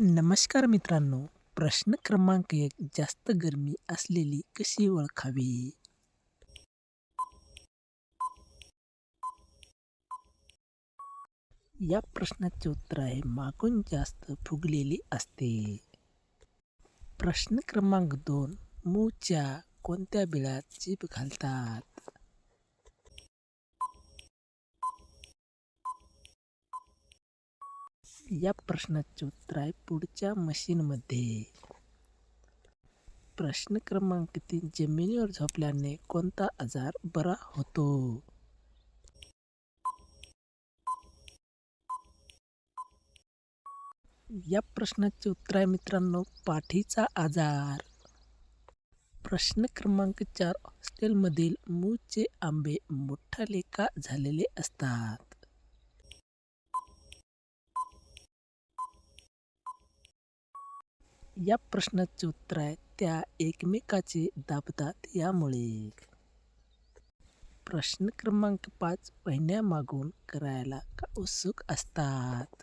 नमस्कार मित्रांनो. प्रश्न क्रमांक एक जास्त गरमी असलेली कशी ओळखावी? या प्रश्नाचे उत्तर आहे मागून जास्त फुगलेली असते. प्रश्न क्रमांक दोन मूच्या कोणत्या बिळात जीभ घालतात? या प्रश्नाचे उत्तर आहे पुढच्या मशीनमध्ये. प्रश्न क्रमांक तीन जमिनीवर झोपल्याने कोणता आजार बरा होतो? या प्रश्नाचे उत्तर आहे मित्रांनो पाठीचा आजार. प्रश्न क्रमांक चार हॉस्टेलमधील मूळचे आंबे मोठ्या लेखा झालेले असतात. या प्रश्नाचे उत्तर आहे त्या एकमेकाचे दाबतात यामुळे. प्रश्न क्रमांक पाच महिन्यामागून करायला का उत्सुक असतात?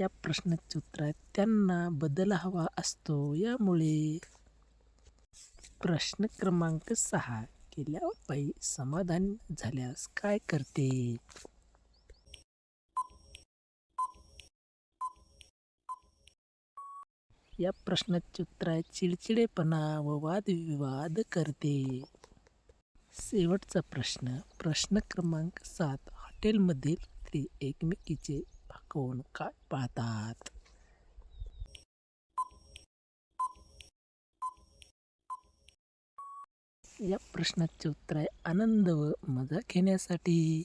या प्रश्नाचे उत्तर आहे त्यांना बदल हवा असतो यामुळे. प्रश्न क्रमांक सहा केल्यावर बाई समाधान झाल्यास काय करते? या प्रश्नाचे उत्तर चिडचिडेपणा व वादविवाद करते. शेवटचा प्रश्न प्रश्न क्रमांक सात हॉटेलमधील स्त्री एकमेकीचे भाकवून काय पाहतात? या प्रश्नाचे उत्तर आहे आनंद व मजा घेण्यासाठी.